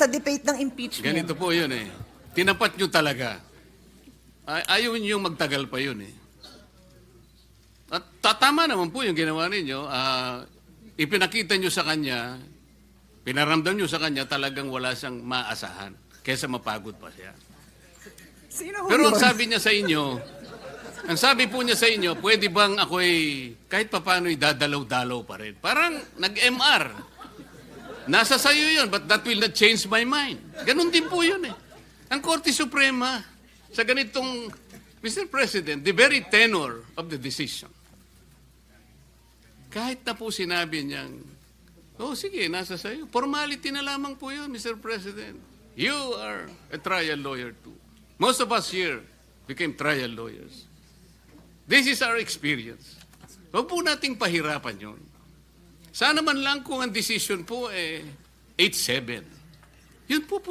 sa debate ng impeachment. Ganito po yun eh. Tinapat nyo talaga. Ay, ayaw nyo magtagal pa yun eh. At tatama naman po yung ginawa ninyo. Ah, ipinakita nyo sa kanya, pinaramdam nyo sa kanya talagang wala siyang maasahan. Kesa mapagod pa siya. Sino Pero ang sabi niya sa inyo, ang sabi po niya sa inyo, pwede bang ako'y kahit papano'y dadalaw-dalaw pa rin? Parang nag-MR. Nasa sayo yun, but that will not change my mind. Ganon din po yun eh. Ang Korte Suprema, sa ganitong, Mr. President, the very tenor of the decision, kahit na po sinabi niyang, oh sige, nasa sayo. Formality na lamang po yun, Mr. President. You are a trial lawyer too. Most of us here became trial lawyers. This is our experience. Huwag po nating pahirapan yun. Sana man lang kung ang decision po eh 8-7. Yun po po